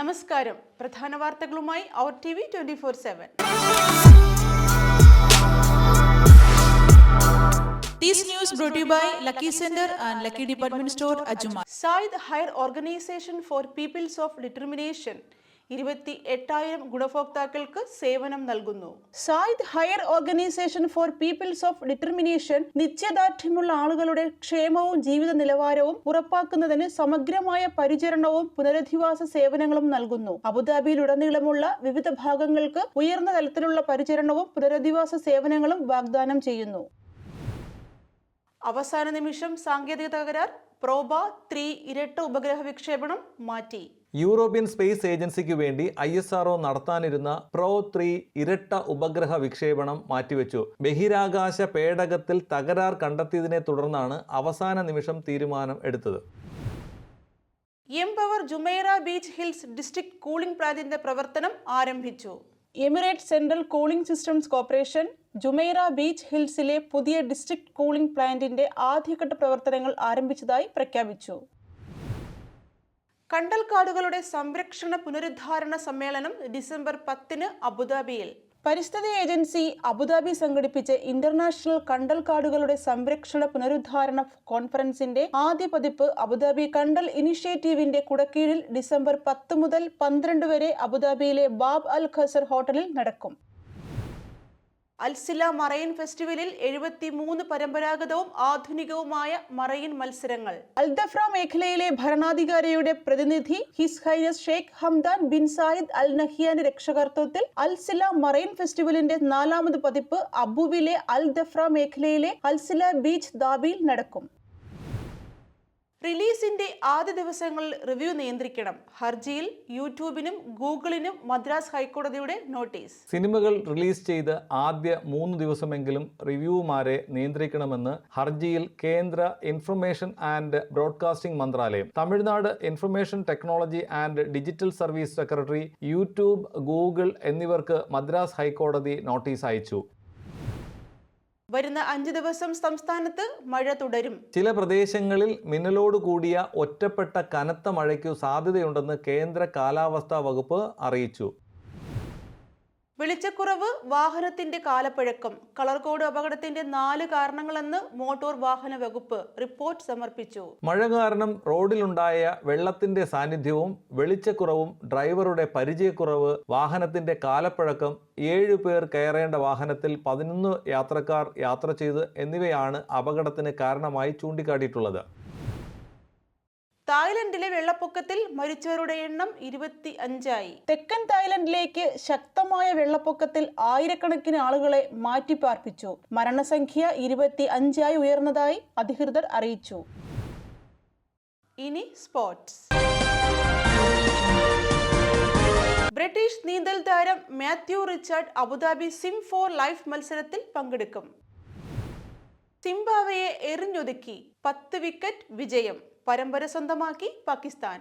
നമസ്കാരം. പ്രധാന വാർത്തകളുമായി അവർ T V twenty four seven. This news brought to you by Lucky Center and Lucky Department Store, Ajuma. Zayed higher organization for peoples of determination ഇരുപത്തി എട്ടായിരം ഗുണഭോക്താക്കൾക്ക് സേവനം നൽകുന്നു. Zayed higher organization for peoples of determination നിശ്ചയദാർഢ്യമുള്ള ആളുകളുടെ ക്ഷേമവും ജീവിത നിലവാരവും ഉറപ്പാക്കുന്നതിന് സമഗ്രമായ പരിചരണവും പുനരധിവാസ സേവനങ്ങളും നൽകുന്നു. അബുദാബിയിൽ ഉടനീളമുള്ള വിവിധ ഭാഗങ്ങൾക്ക് ഉയർന്ന തലത്തിലുള്ള പരിചരണവും പുനരധിവാസ സേവനങ്ങളും വാഗ്ദാനം ചെയ്യുന്നു. അവസാന നിമിഷം സാങ്കേതിക തകരാർ പ്രോബ ത്രീ ഇരട്ട ഉപഗ്രഹ വിക്ഷേപണം മാറ്റി. യൂറോപ്യൻ സ്പേസ് ഏജൻസിക്ക് വേണ്ടി ഐ എസ് ആർഒ നടത്താനിരുന്ന പ്രോ ത്രീ ഇരട്ട ഉപഗ്രഹ വിക്ഷേപണം മാറ്റിവെച്ചു. ബഹിരാകാശ പേടകത്തിൽ തകരാർ കണ്ടെത്തിയതിനെ തുടർന്നാണ് അവസാന നിമിഷം തീരുമാനം എടുത്തത്. Empower Jumeirah beach hills district cooling പ്ലാന്റിന്റെ പ്രവർത്തനം ആരംഭിച്ചു. Emirate central cooling systems corporation Jumeirah beach ഹിൽസിലെ പുതിയ ഡിസ്ട്രിക്ട് കൂളിംഗ് പ്ലാന്റിന്റെ ആദ്യഘട്ട പ്രവർത്തനങ്ങൾ ആരംഭിച്ചതായി പ്രഖ്യാപിച്ചു. കണ്ടൽക്കാടുകളുടെ സംരക്ഷണ പുനരുദ്ധാരണ സമ്മേളനം ഡിസംബർ പത്തിന് അബുദാബിയിൽ. പരിസ്ഥിതി ഏജൻസി അബുദാബി സംഘടിപ്പിച്ച ഇന്റർനാഷണൽ കണ്ടൽക്കാടുകളുടെ സംരക്ഷണ പുനരുദ്ധാരണ കോൺഫറൻസിന്റെ ആദ്യ പതിപ്പ് അബുദാബി കണ്ടൽ ഇനിഷ്യേറ്റീവിന്റെ കുടക്കീഴിൽ ഡിസംബർ പത്ത് മുതൽ പന്ത്രണ്ട് വരെ അബുദാബിയിലെ ബാബ് അൽ ഖസർ ഹോട്ടലിൽ നടക്കും. അൽസില മറൈൻ ഫെസ്റ്റിവലിൽ എഴുപത്തി മൂന്ന് പരമ്പരാഗതവും ആധുനികവുമായ മറൈൻ മത്സരങ്ങൾ. അൽദഫ്ര മേഖലയിലെ ഭരണാധികാരിയുടെ പ്രതിനിധി his highness Sheikh Hamdan bin Zayed Al നഹിയാന്റെ രക്ഷകർത്തത്തിൽ അൽസില മറൈൻ ഫെസ്റ്റിവലിന്റെ നാലാമത് പതിപ്പ് അബുവിലെ അൽദഫ്ര മേഖലയിലെ അൽസില ബീച്ച് ദാബിയിൽ നടക്കും. റിലീസിന്റെ ആദ്യ ദിവസങ്ങളിൽ റിവ്യൂ നിയന്ത്രിക്കണം. ഹർജിയിൽ യൂട്യൂബിനും ഗൂഗിളിനും മദ്രാസ് ഹൈക്കോടതിയുടെ നോട്ടീസ്. സിനിമകൾ റിലീസ് ചെയ്ത് ആദ്യ മൂന്ന് ദിവസമെങ്കിലും റിവ്യൂമാരെ നിയന്ത്രിക്കണമെന്ന് ഹർജിയിൽ കേന്ദ്ര ഇൻഫർമേഷൻ ആൻഡ് ബ്രോഡ്കാസ്റ്റിംഗ് മന്ത്രാലയം Tamil Nadu information technology and digital service secretary YouTube Google എന്നിവർക്ക് മദ്രാസ് ഹൈക്കോടതി നോട്ടീസ് അയച്ചു. വരുന്ന അഞ്ച് ദിവസം സംസ്ഥാനത്ത് മഴ തുടരും. ചില പ്രദേശങ്ങളിൽ മിന്നലോട് കൂടിയ ഒറ്റപ്പെട്ട കനത്ത മഴയ്ക്കു സാധ്യതയുണ്ടെന്ന് കേന്ദ്ര കാലാവസ്ഥാ വകുപ്പ് അറിയിച്ചു. വെളിച്ചക്കുറവ് വാഹനത്തിന്റെ കാലപ്പഴക്കം കളർകോട് അപകടത്തിന്റെ നാല് കാരണങ്ങളെന്ന് മോട്ടോർ വാഹന വകുപ്പ് റിപ്പോർട്ട് സമർപ്പിച്ചു. മഴ കാരണം റോഡിലുണ്ടായ വെള്ളത്തിന്റെ സാന്നിധ്യവും വെളിച്ചക്കുറവും ഡ്രൈവറുടെ പരിചയക്കുറവ് വാഹനത്തിന്റെ കാലപ്പഴക്കം ഏഴു പേർ കയറേണ്ട വാഹനത്തിൽ പതിനൊന്ന് യാത്രക്കാർ യാത്ര ചെയ്ത് എന്നിവയാണ് അപകടത്തിന് കാരണമായി ചൂണ്ടിക്കാട്ടിയിട്ടുള്ളത്. തായ്ലൻഡിലെ വെള്ളപ്പൊക്കത്തിൽ മരിച്ചവരുടെ എണ്ണം ഇരുപത്തി അഞ്ചായി തെക്കൻ തായ്ലൻഡിലേക്ക് ശക്തമായ വെള്ളപ്പൊക്കത്തിൽ ആയിരക്കണക്കിന് ആളുകളെ മാറ്റിപ്പാർപ്പിച്ചു. മരണസംഖ്യ ഇരുപത്തി അഞ്ചായി ഉയർന്നതായി അധികൃതർ അറിയിച്ചു. ഇനി സ്പോർട്സ്. ബ്രിട്ടീഷ് നീന്തൽ താരം Matthew Richard Abu Dhabi swim for life മത്സരത്തിൽ പങ്കെടുക്കും. സിംബാവയെ എറിഞ്ഞൊതുക്കി പത്ത് വിക്കറ്റ് വിജയം. പരമ്പര സ്വന്തമാക്കി പാകിസ്ഥാൻ.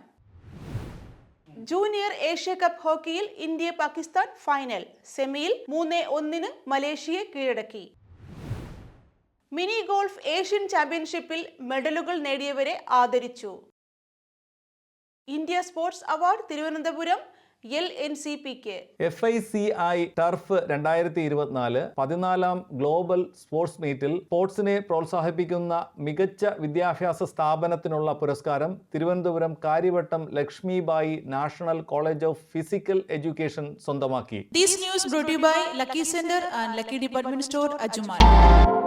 ജൂനിയർ ഏഷ്യ കപ്പ് ഹോക്കിയിൽ ഇന്ത്യ പാകിസ്ഥാൻ ഫൈനൽ. സെമിയിൽ മൂന്ന് ഒന്നിന് മലേഷ്യയെ കീഴടക്കി. മിനി ഗോൾഫ് ഏഷ്യൻ ചാമ്പ്യൻഷിപ്പിൽ മെഡലുകൾ നേടിയവരെ ആദരിച്ചു. India sports award Thiruvananthapuram L N C pick F I C I turf രണ്ടായിരത്തി ഇരുപത്തിനാല് പതിനാലാം ഗ്ലോബൽ സ്പോർട്സ് മീറ്റിൽ സ്പോർട്സിനെ പ്രോത്സാഹിപ്പിക്കുന്ന മികച്ച വിദ്യാഭ്യാസ സ്ഥാപനത്തിനുള്ള പുരസ്കാരം Thiruvananthapuram Kariavattom Lakshmibai national college of physical education സ്വന്തമാക്കി This news by Lucky centre by Lucky department and Lucky Department Store, Ajuma.